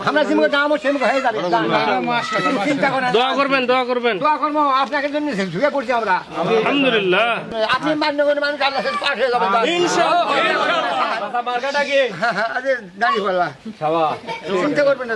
আমরা আলহামদুলিল্লাহ চিন্তা করবেন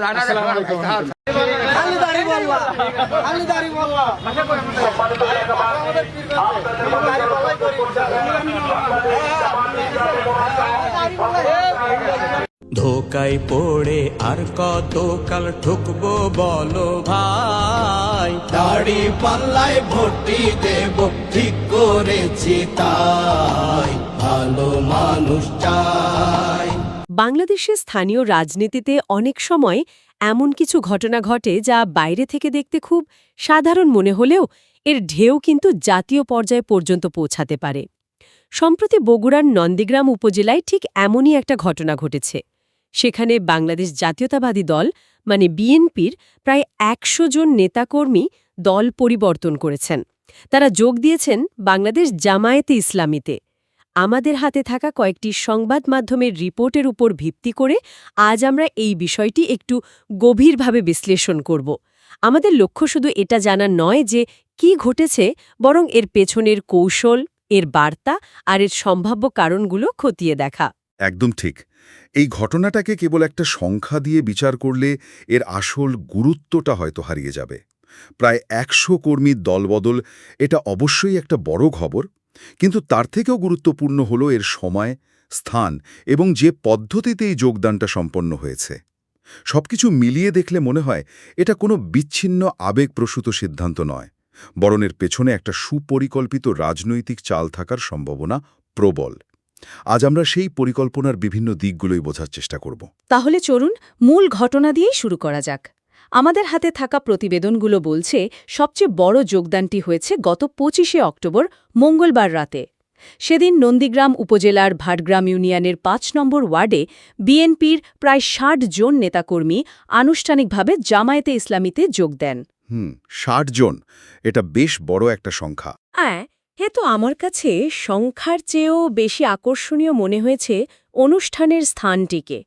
ধোকায় পড়ে আর কত কাল ঠুকবো বলো ভাই। দাড়ি পাল্লায় ভর্তি দেব ঠিক করেছি তাই। ভালো মানুষ চাই। বাংলাদেশের স্থানীয় রাজনীতিতে অনেক সময় এমন কিছু ঘটনা ঘটে যা বাইরে থেকে দেখতে খুব সাধারণ মনে হলেও এর ঢেউ কিন্তু জাতীয় পর্যায়ে পর্যন্ত পৌঁছাতে পারে। সম্প্রতি বগুড়ার নন্দীগ্রাম উপজেলায় ঠিক এমনই একটা ঘটনা ঘটেছে। সেখানে বাংলাদেশ জাতীয়তাবাদী দল মানে বিএনপির, প্রায় একশো জন নেতাকর্মী দল পরিবর্তন করেছেন। তারা যোগ দিয়েছেন বাংলাদেশ জামায়াতে ইসলামীতে। আমাদের হাতে থাকা কয়েকটি সংবাদ মাধ্যমের রিপোর্টের উপর ভিত্তি করে আজ আমরা এই বিষয়টি একটু গভীরভাবে বিশ্লেষণ করব। আমাদের লক্ষ্য শুধু এটা জানা নয় যে কি ঘটেছে, বরং এর পেছনের কৌশল, এর বার্তা আর এর সম্ভাব্য কারণগুলো খতিয়ে দেখা। একদম ঠিক। এই ঘটনাটাকে কেবল একটা সংখ্যা দিয়ে বিচার করলে এর আসল গুরুত্বটা হয়তো হারিয়ে যাবে। প্রায় একশো কর্মীর দলবদল, এটা অবশ্যই একটা বড় খবর। কিন্তু তার থেকেও গুরুত্বপূর্ণ হল এর সময়, স্থান এবং যে পদ্ধতিতে এই যোগদানটা সম্পন্ন হয়েছে। সবকিছু মিলিয়ে দেখলে মনে হয় এটা কোনো বিচ্ছিন্ন আবেগপ্রসূত সিদ্ধান্ত নয় বরণের পেছনে একটা সুপরিকল্পিত রাজনৈতিক চাল থাকার সম্ভাবনা প্রবল। আজ আমরা সেই পরিকল্পনার বিভিন্ন দিকগুলোই বোঝার চেষ্টা করব। তাহলে চলুন মূল ঘটনা দিয়েই শুরু করা যাক। আমাদের হাতে থাকা প্রতিবেদনগুলো বলছে সবচেয়ে বড় যোগদানটি হয়েছে গত পঁচিশে অক্টোবর মঙ্গলবার রাতে। সেদিন নন্দীগ্রাম উপজেলার ভাটগ্রাম ইউনিয়নের পাঁচ নম্বর ওয়ার্ডে বিএনপির প্রায় ষাট জন নেতাকর্মী আনুষ্ঠানিকভাবে জামায়াতে ইসলামীতে যোগ দেন। হুম ষাট জন এটা বেশ বড় একটা সংখ্যা। হ্যাঁ হে তো আমার কাছে সংখ্যার চেয়েও বেশি আকর্ষণীয় মনে হয়েছে অনুষ্ঠানের স্থানটিকে।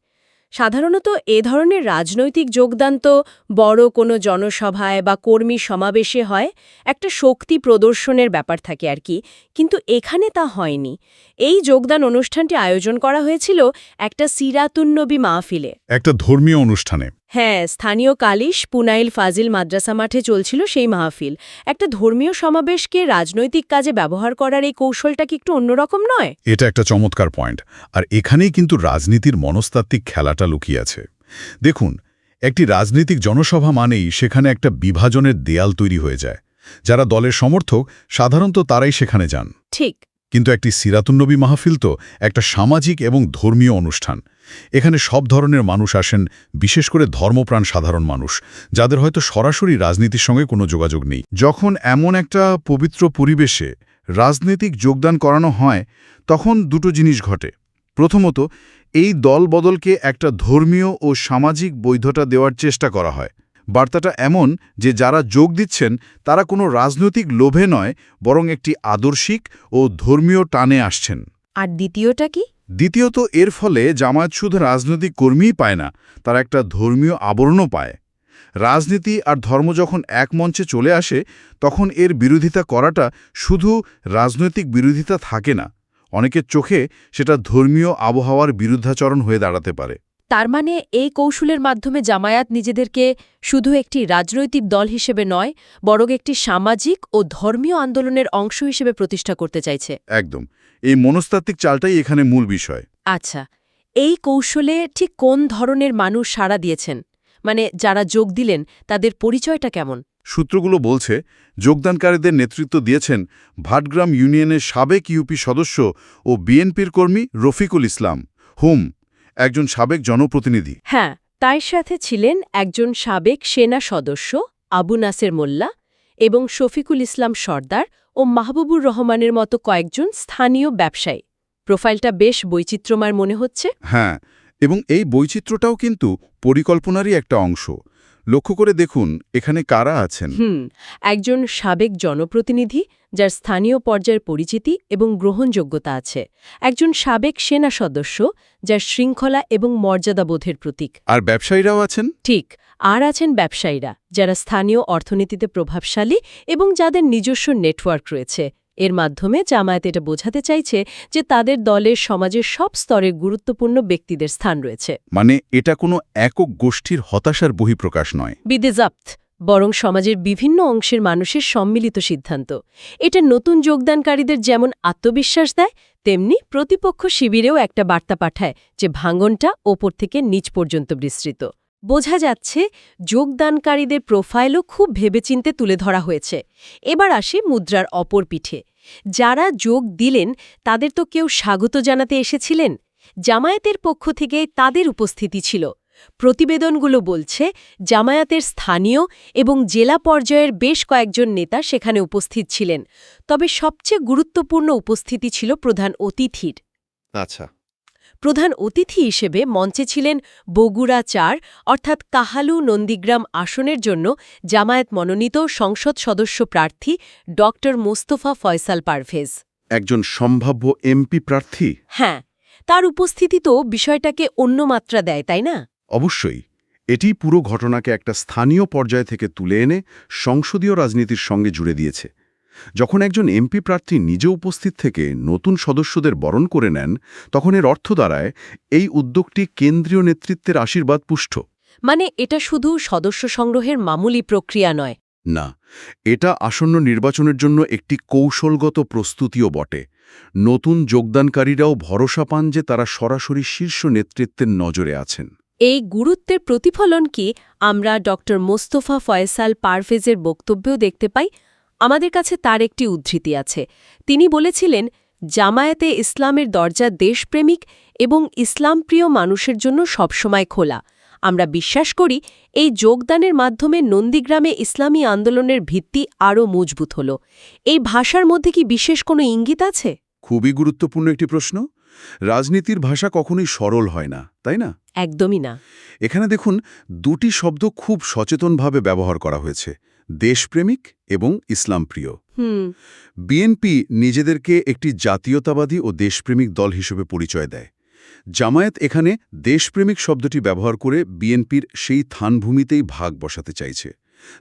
সাধারণত এ ধরনের রাজনৈতিক যোগদান তো বড় কোনো জনসভায় বা কর্মী সমাবেশে হয়, একটা শক্তি প্রদর্শনের ব্যাপার থাকে আর কি। কিন্তু এখানে তা হয়নি। এই যোগদান অনুষ্ঠানটি আয়োজন করা হয়েছিল একটা সিরাতুন্নবী মাহফিলে। একটা ধর্মীয় অনুষ্ঠানে। হ্যাঁ স্থানীয় কালিশ পুনাইল ফাজিল মাদ্রাসা মাঠে চলছিল সেই মাহফিল। একটা ধর্মীয় সমাবেশকে রাজনৈতিক কাজে ব্যবহার করার এই কৌশলটা কি একটু অন্যরকম নয়? এটা একটা চমৎকার পয়েন্ট। আর এখানেই কিন্তু রাজনীতির মনস্তাত্ত্বিক খেলাটা লুকিয়ে আছে। দেখুন একটি রাজনৈতিক জনসভা মানেই সেখানে একটা বিভাজনের দেয়াল তৈরি হয়ে যায়। যারা দলের সমর্থক সাধারণত তারাই সেখানে যান। ঠিক। কিন্তু একটি সিরাতুন্নবী মাহফিল তো একটা সামাজিক এবং ধর্মীয় অনুষ্ঠান। এখানে সব ধরনের মানুষ আসেন, বিশেষ করে ধর্মপ্রাণ সাধারণ মানুষ, যাদের হয়তো সরাসরি রাজনীতির সঙ্গে কোনো যোগাযোগ নেই। যখন এমন একটা পবিত্র পরিবেশে রাজনৈতিক যোগদান করানো হয়, তখন দুটো জিনিস ঘটে। প্রথমত, এই দল বদলকে একটা ধর্মীয় ও সামাজিক বৈধতা দেওয়ার চেষ্টা করা হয়। বার্তাটা এমন যে যারা যোগ দিচ্ছেন, তারা কোনো রাজনৈতিক লোভে নয়, বরং একটি আদর্শিক ও ধর্মীয় টানে আসছেন। আর দ্বিতীয়টা কি? দ্বিতীয়ত এর ফলে জামায়াত শুধু রাজনৈতিক কর্মীই পায় না তারা একটা ধর্মীয় আবরণও পায়। রাজনীতি আর ধর্ম যখন এক মঞ্চে চলে আসে তখন এর বিরোধিতা করাটা শুধু রাজনৈতিক বিরোধিতা থাকে না অনেকের চোখে সেটা ধর্মীয় আবহাওয়ার বিরুদ্ধাচরণ হয়ে দাঁড়াতে পারে। তার মানে এই কৌশলের মাধ্যমে জামায়াত নিজেদেরকে শুধু একটি রাজনৈতিক দল হিসেবে নয় বরং একটি সামাজিক ও ধর্মীয় আন্দোলনের অংশ হিসেবে প্রতিষ্ঠা করতে চাইছে। একদম। এই মনস্তাত্ত্বিক চালটাই এখানে মূল বিষয়। আচ্ছা এই কৌশলে ঠিক কোন ধরনের মানুষ সাড়া দিয়েছেন? মানে যারা যোগ দিলেন তাদের পরিচয়টা কেমন? সূত্রগুলো বলছে যোগদানকারীদের নেতৃত্ব দিয়েছেন ভাটগ্রাম ইউনিয়নের সাবেক ইউপি সদস্য ও বিএনপির কর্মী রফিকুল ইসলাম হুম একজন সাবেক জনপ্রতিনিধি। হ্যাঁ তার সাথে ছিলেন একজন সাবেক সেনা সদস্য আবু নাসের মোল্লা এবং শফিকুল ইসলাম সর্দার ও মাহবুবুর রহমানের মতো কয়েকজন স্থানীয় ব্যবসায়ী। প্রোফাইলটা বেশ বৈচিত্র্যময় মনে হচ্ছে। হ্যাঁ এবং এই বৈচিত্র্যটাও কিন্তু পরিকল্পনারই একটা অংশ। লক্ষ্য করে দেখুন এখানে কারা আছেন। হুম একজন সাবেক জনপ্রতিনিধি যার স্থানীয় পর্যায়ের পরিচিতি এবং গ্রহণযোগ্যতা আছে। একজন সাবেক সেনা সদস্য যার শৃঙ্খলা এবং মর্যাদাবোধের প্রতীক। আর ব্যবসায়ীরাও আছেন? ঠিক আর আছেন ব্যবসায়ীরা যারা স্থানীয় অর্থনীতিতে প্রভাবশালী এবং যাদের নিজস্ব নেটওয়ার্ক রয়েছে। এর মাধ্যমে জামায়াত এটা বোঝাতে চাইছে যে তাদের দলের সমাজের সব স্তরের গুরুত্বপূর্ণ ব্যক্তিদের স্থান রয়েছে। মানে এটা কোনো একক গোষ্ঠীর হতাশার বহিঃপ্রকাশ নয়। বিদেজাপ্ত বরং সমাজের বিভিন্ন অংশের মানুষের সম্মিলিত সিদ্ধান্ত। এটা নতুন যোগদানকারীদের যেমন আত্মবিশ্বাস দেয় তেমনি প্রতিপক্ষ শিবিরেও একটা বার্তা পাঠায় যে ভাঙনটা ওপর থেকে নিচ পর্যন্ত বিস্তৃত। বোঝা যাচ্ছে যোগদানকারীদের প্রোফাইলও খুব ভেবেচিন্তে তুলে ধরা হয়েছে। এবার আসে মুদ্রার অপর পিঠে। যারা যোগ দিলেন, তাদের তো কেউ স্বাগত জানাতে এসেছিলেন? জামায়াতের পক্ষ থেকে তাদের উপস্থিতি ছিল। প্রতিবেদনগুলো বলছে, জামায়াতের স্থানীয় এবং জেলা পর্যায়ের বেশ কয়েকজন নেতা সেখানে উপস্থিত ছিলেন। তবে সবচেয়ে গুরুত্বপূর্ণ উপস্থিতি ছিল প্রধান অতিথির। আচ্ছা। প্রধান অতিথি হিসেবে মঞ্চে ছিলেন বগুড়া চার অর্থাৎ কাহালু নন্দীগ্রাম আসনের জন্য জামায়াত মনোনীত সংসদ সদস্য প্রার্থী ড মোস্তফা ফয়সাল পারভেজ। একজন সম্ভাব্য এমপি প্রার্থী? হ্যাঁ তার উপস্থিতি তো বিষয়টাকে অন্য মাত্রা দেয় তাই না? অবশ্যই এটি পুরো ঘটনাকে একটা স্থানীয় পর্যায় থেকে তুলে এনে সংসদীয় রাজনীতির সঙ্গে জুড়ে দিয়েছে। যখন একজন এমপি প্রার্থী নিজে উপস্থিত থেকে নতুন সদস্যদের বরণ করে নেন তখন এর অর্থ দাঁড়ায় এই উদ্যোগটি কেন্দ্রীয় নেতৃত্বের আশীর্বাদ পুষ্ট। মানে এটা শুধু সদস্য সংগ্রহের মামুলি প্রক্রিয়া নয়। না এটা আসন্ন নির্বাচনের জন্য একটি কৌশলগত প্রস্তুতিও বটে। নতুন যোগদানকারীরাও ভরসা পান যে তারা সরাসরি শীর্ষ নেতৃত্বের নজরে আছেন। এই গুরুত্বের প্রতিফলন কি আমরা ড মোস্তফা ফয়সাল পারভেজের বক্তব্যেও দেখতে পাই? আমাদের কাছে তার একটি উদ্ধৃতি আছে। তিনি বলেছিলেন জামায়াতে ইসলামের দরজা দেশপ্রেমিক এবং ইসলামপ্রিয় মানুষের জন্য সবসময় খোলা। আমরা বিশ্বাস করি এই যোগদানের মাধ্যমে নন্দীগ্রামে ইসলামী আন্দোলনের ভিত্তি আরও মজবুত হল। এই ভাষার মধ্যে কি বিশেষ কোনো ইঙ্গিত আছে? খুবই গুরুত্বপূর্ণ একটি প্রশ্ন। রাজনীতির ভাষা কখনোই সরল হয় না তাই না? একদমই না। এখানে দেখুন দুটি শব্দ খুব সচেতনভাবে ব্যবহার করা হয়েছে। দেশপ্রেমিক এবং ইসলামপ্রিয়। হুম। বিএনপি নিজেদেরকে একটি জাতীয়তাবাদী ও দেশপ্রেমিক দল হিসেবে পরিচয় দেয়। জামায়াত এখানে দেশপ্রেমিক শব্দটি ব্যবহার করে বিএনপির সেই থানভূমিতেই ভাগ বসাতে চাইছে।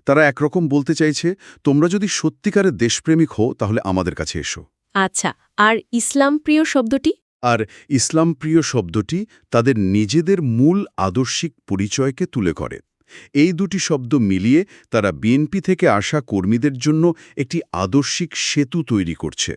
তারা একরকম বলতে চাইছে তোমরা যদি সত্যিকারের দেশপ্রেমিক হও তাহলে আমাদের কাছে এসো। আচ্ছা আর ইসলাম প্রিয় শব্দটি? আর ইসলামপ্রিয় শব্দটি তাদের নিজেদের মূল আদর্শিক পরিচয়কে তুলে করে এই দুটি শব্দ মিলিয়ে তারা বিএনপি থেকে আসা কর্মীদের জন্য একটি আদর্শিক সেতু তৈরি করছে।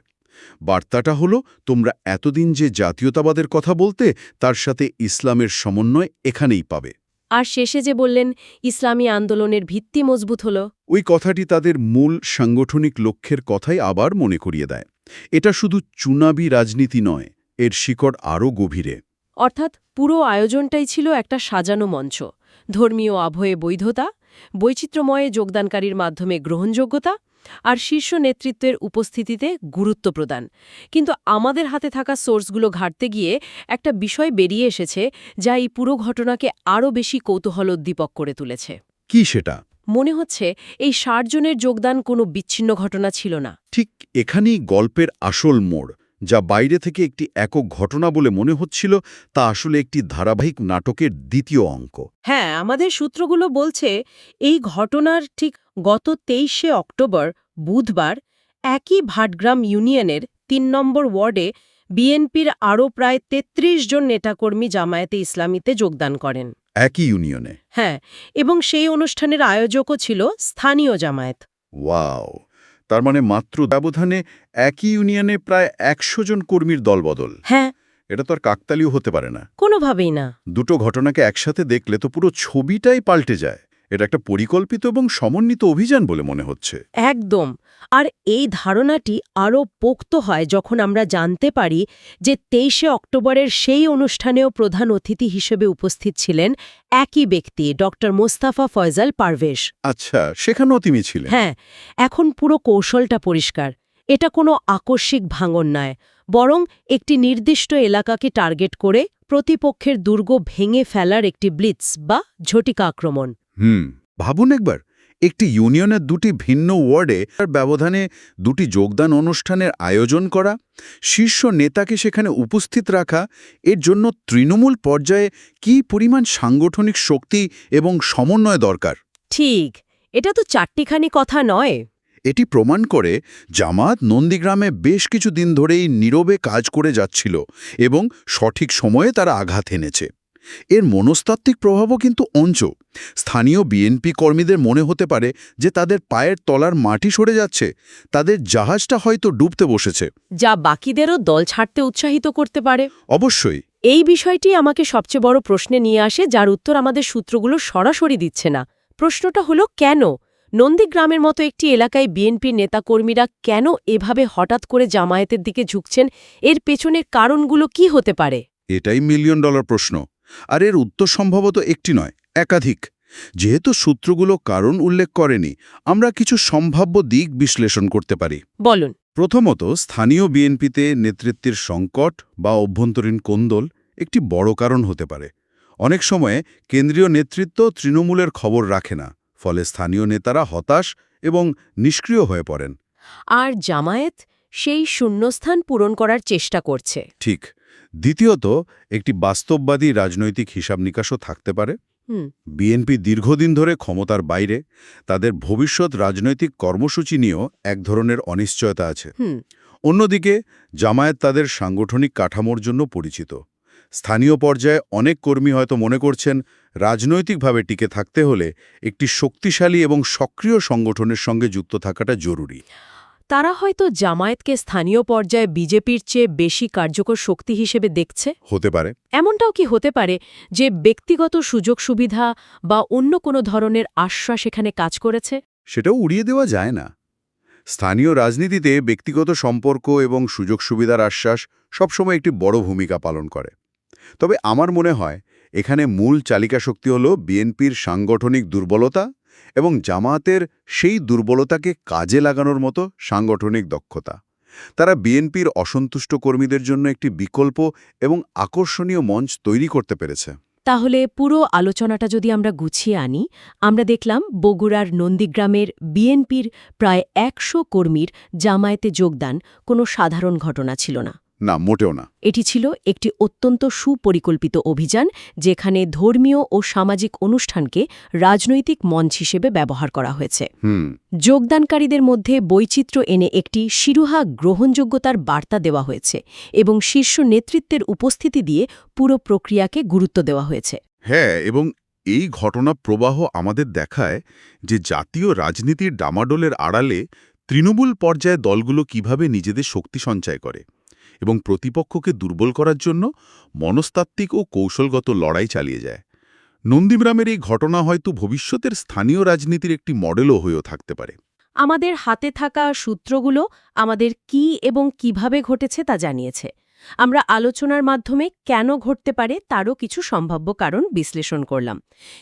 বার্তাটা হলো তোমরা এতদিন যে জাতীয়তাবাদের কথা বলতে তার সাথে ইসলামের সমন্বয় এখানেই পাবে। আর শেষে যে বললেন ইসলামী আন্দোলনের ভিত্তি মজবুত হল। ওই কথাটি তাদের মূল সাংগঠনিক লক্ষ্যের কথাই আবার মনে করিয়ে দেয়। এটা শুধু চুনাবি রাজনীতি নয় এর শিকড় আরও গভীরে। অর্থাৎ পুরো আয়োজনটাই ছিল একটা সাজানো মঞ্চ। ধর্মীয় আভয়ে বৈধতা বৈচিত্র্যময়ে যোগদানকারীর মাধ্যমে গ্রহণযোগ্যতা আর শীর্ষ নেতৃত্বের উপস্থিতিতে গুরুত্ব প্রদান। কিন্তু আমাদের হাতে থাকা সোর্সগুলো ঘাটতে গিয়ে একটা বিষয় বেরিয়ে এসেছে যা এই পুরো ঘটনাকে আরও বেশি কৌতূহলোদ্দীপক করে তুলেছে। কি সেটা? মনে হচ্ছে এই ষাট জনের যোগদান কোনো বিচ্ছিন্ন ঘটনা ছিল না। ঠিক এখানেই গল্পের আসল মোড়। যা বাইরে থেকে একটি একক ঘটনা বলে মনে হচ্ছিল তা আসলে একটি ধারাবাহিক নাটকের দ্বিতীয় অঙ্ক। হ্যাঁ আমাদের সূত্রগুলো বলছে এই ঘটনার ঠিক গত তেইশে অক্টোবর বুধবার একই ভাটগ্রাম ইউনিয়নের তিন নম্বর ওয়ার্ডে বিএনপির আরও প্রায় ৩৩ জন নেতাকর্মী জামায়াতে ইসলামীতে যোগদান করেন। একই ইউনিয়নে? হ্যাঁ এবং সেই অনুষ্ঠানের আয়োজকও ছিল স্থানীয় জামায়াত। ওয়াও! তার মানে মাত্র ব্যবধানে একই ইউনিয়নে প্রায় একশো জন কর্মীর দলবদল। হ্যাঁ। এটা তো আর কাকতালিও হতে পারে না। কোনোভাবেই না। দুটো ঘটনাকে একসাথে দেখলে তো পুরো ছবিটাই পাল্টে যায়। এটা একটা পরিকল্পিত এবং সমন্বিত অভিযান বলে মনে হচ্ছে। একদম। আর এই ধারণাটি আরও পোক্ত হয় যখন আমরা জানতে পারি যে তেইশে অক্টোবরের সেই অনুষ্ঠানেও প্রধান অতিথি হিসেবে উপস্থিত ছিলেন একই ব্যক্তি ড মোস্তাফা ফয়জাল পারভেশ। আচ্ছা সেখানেও তিনি ছিলেন? হ্যাঁ এখন পুরো কৌশলটা পরিষ্কার। এটা কোনো আকস্মিক ভাঙন নয় বরং একটি নির্দিষ্ট এলাকাকে টার্গেট করে প্রতিপক্ষের দুর্গ ভেঙে ফেলার একটি ব্লিটস বা ঝটিকা আক্রমণ। হুম ভাবুন একবার একটি ইউনিয়নের দুটি ভিন্ন ওয়ার্ডে তার ব্যবধানে দুটি যোগদান অনুষ্ঠানের আয়োজন করা শীর্ষ নেতাকে সেখানে উপস্থিত রাখা এর জন্য তৃণমূল পর্যায়ে কী পরিমাণ সাংগঠনিক শক্তি এবং সমন্বয় দরকার? ঠিক এটা তো চারটিখানি কথা নয়। এটি প্রমাণ করে জামাত নন্দীগ্রামে বেশ কিছু দিন ধরেই নীরবে কাজ করে যাচ্ছিল এবং সঠিক সময়ে তারা আঘাত এনেছে। এর মনস্তাত্ত্বিক প্রভাবও কিন্তু অঞ্চ। স্থানীয় বিএনপি কর্মীদের মনে হতে পারে যে তাদের পায়ের তলার মাটি সরে যাচ্ছে তাদের জাহাজটা হয়তো ডুবতে বসেছে। যা বাকিদেরও দল ছাড়তে উৎসাহিত করতে পারে। অবশ্যই। এই বিষয়টি আমাকে সবচেয়ে বড় প্রশ্নে নিয়ে আসে যার উত্তর আমাদের সূত্রগুলো সরাসরি দিচ্ছে না। প্রশ্নটা হলো কেন? নন্দীগ্রামের মতো একটি এলাকায় বিএনপির নেতাকর্মীরা কেন এভাবে হঠাৎ করে জামায়াতের দিকে ঝুঁকছেন? এর পেছনের কারণগুলো কি হতে পারে? এটাই মিলিয়ন ডলার প্রশ্ন। আর এর উত্তর সম্ভবত একটি নয় একাধিক। যেহেতু সূত্রগুলো কারণ উল্লেখ করেনি আমরা কিছু সম্ভাব্য দিক বিশ্লেষণ করতে পারি। বলুন। প্রথমত স্থানীয় বিএনপিতে নেতৃত্বের সংকট বা অভ্যন্তরীণ কোন্দল একটি বড় কারণ হতে পারে। অনেক সময়ে কেন্দ্রীয় নেতৃত্ব তৃণমূলের খবর রাখে না ফলে স্থানীয় নেতারা হতাশ এবং নিষ্ক্রিয় হয়ে পড়েন। আর জামায়াত সেই শূন্যস্থান পূরণ করার চেষ্টা করছে। ঠিক। দ্বিতীয়ত একটি বাস্তববাদী রাজনৈতিক হিসাব নিকাশও থাকতে পারে। বিএনপি দীর্ঘদিন ধরে ক্ষমতার বাইরে তাদের ভবিষ্যৎ রাজনৈতিক কর্মসূচি নিয়েও এক ধরনের অনিশ্চয়তা আছে। অন্যদিকে জামায়াত তাদের সাংগঠনিক কাঠামোর জন্য পরিচিত। স্থানীয় পর্যায়ে অনেক কর্মী হয়তো মনে করছেন রাজনৈতিকভাবে টিকে থাকতে হলে একটি শক্তিশালী এবং সক্রিয় সংগঠনের সঙ্গে যুক্ত থাকাটা জরুরি। তারা হয়তো জামায়াতকে স্থানীয় পর্যায়ে বিজেপির চেয়ে বেশি কার্যকর শক্তি হিসেবে দেখছে? হতে পারে। এমনটাও কি হতে পারে যে ব্যক্তিগত সুযোগ সুবিধা বা অন্য কোনো ধরনের আশ্বাস এখানে কাজ করেছে? সেটাও উড়িয়ে দেওয়া যায় না। স্থানীয় রাজনীতিতে ব্যক্তিগত সম্পর্ক এবং সুযোগ সুবিধার আশ্বাস সবসময় একটি বড় ভূমিকা পালন করে। তবে আমার মনে হয় এখানে মূল চালিকা শক্তি হল বিএনপির সাংগঠনিক দুর্বলতা এবং জামায়াতের সেই দুর্বলতাকে কাজে লাগানোর মতো সাংগঠনিক দক্ষতা। তারা বিএনপির অসন্তুষ্ট কর্মীদের জন্য একটি বিকল্প এবং আকর্ষণীয় মঞ্চ তৈরি করতে পেরেছে। তাহলে পুরো আলোচনাটা যদি আমরা গুছিয়ে আনি, আমরা দেখলাম বগুড়ার নন্দীগ্রামের বিএনপির প্রায় একশো কর্মীর জামায়াতে যোগদান কোনো সাধারণ ঘটনা ছিল না। না মোটেও না। এটি ছিল একটি অত্যন্ত সুপরিকল্পিত অভিযান যেখানে ধর্মীয় ও সামাজিক অনুষ্ঠানকে রাজনৈতিক মঞ্চ হিসেবে ব্যবহার করা হয়েছে। হুম। যোগদানকারীদের মধ্যে বৈচিত্র্য এনে একটি শিরোহা গ্রহণযোগ্যতার বার্তা দেওয়া হয়েছে এবং শীর্ষ নেতৃত্বের উপস্থিতি দিয়ে পুরো প্রক্রিয়াকে গুরুত্ব দেওয়া হয়েছে। হ্যাঁ এবং এই ঘটনা প্রবাহ আমাদের দেখায় যে জাতীয় রাজনীতির ডামাডোলের আড়ালে তৃণমূল পর্যায়ে দলগুলো কীভাবে নিজেদের শক্তি সঞ্চয় করে। এবং প্রতিপক্ষকে দুর্বল করার জন্য মনস্তাত্ত্বিক ও কৌশলগত লড়াই চালিয়ে যায়। নন্দীগ্রামের এই ঘটনা হয়তো ভবিষ্যতের স্থানীয় রাজনীতির একটি মডেলও হয়েও থাকতে পারে। আমাদের হাতে থাকা সূত্রগুলো আমাদের কি এবং কীভাবে ঘটেছে তা জানিয়েছে। আমরা আলোচনার মাধ্যমে কেন ঘটতে পারে তারও কিছু সম্ভাব্য কারণ বিশ্লেষণ করলাম।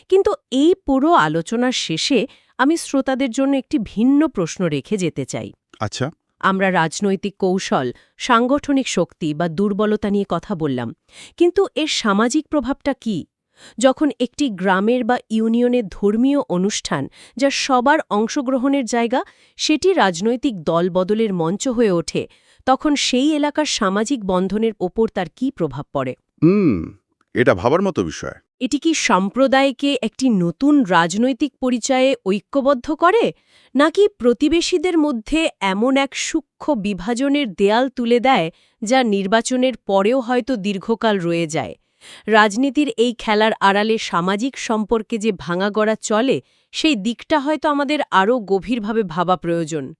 কিন্তু এই পুরো আলোচনার শেষে আমি শ্রোতাদের জন্য একটি ভিন্ন প্রশ্ন রেখে যেতে চাই। আচ্ছা। আমরা রাজনৈতিক কৌশল, সাংগঠনিক শক্তি বা দুর্বলতা নিয়ে কথা বললাম। কিন্তু এর সামাজিক প্রভাবটা কি? যখন একটি গ্রামের বা ইউনিয়নের ধর্মীয় অনুষ্ঠান যা সবার অংশগ্রহণের জায়গা, সেটি রাজনৈতিক দল বদলের মঞ্চ হয়ে ওঠে, তখন সেই এলাকার সামাজিক বন্ধনের ওপর তার কি প্রভাব পড়ে? এটা ভাবার মতো বিষয়। এটি কি সম্প্রদায়কে একটি নতুন রাজনৈতিক পরিচয়ে ঐক্যবদ্ধ করে, নাকি প্রতিবেশীদের মধ্যে এমন এক সূক্ষ্ম বিভাজনের দেয়াল তুলে দেয়, যা নির্বাচনের পরেও হয়তো দীর্ঘকাল রয়ে যায়? রাজনীতির এই খেলার আড়ালে সামাজিক সম্পর্কে যে ভাঙাগড়া চলে, সেই দিকটা হয়তো আমাদের আরও গভীরভাবে ভাবা প্রয়োজন।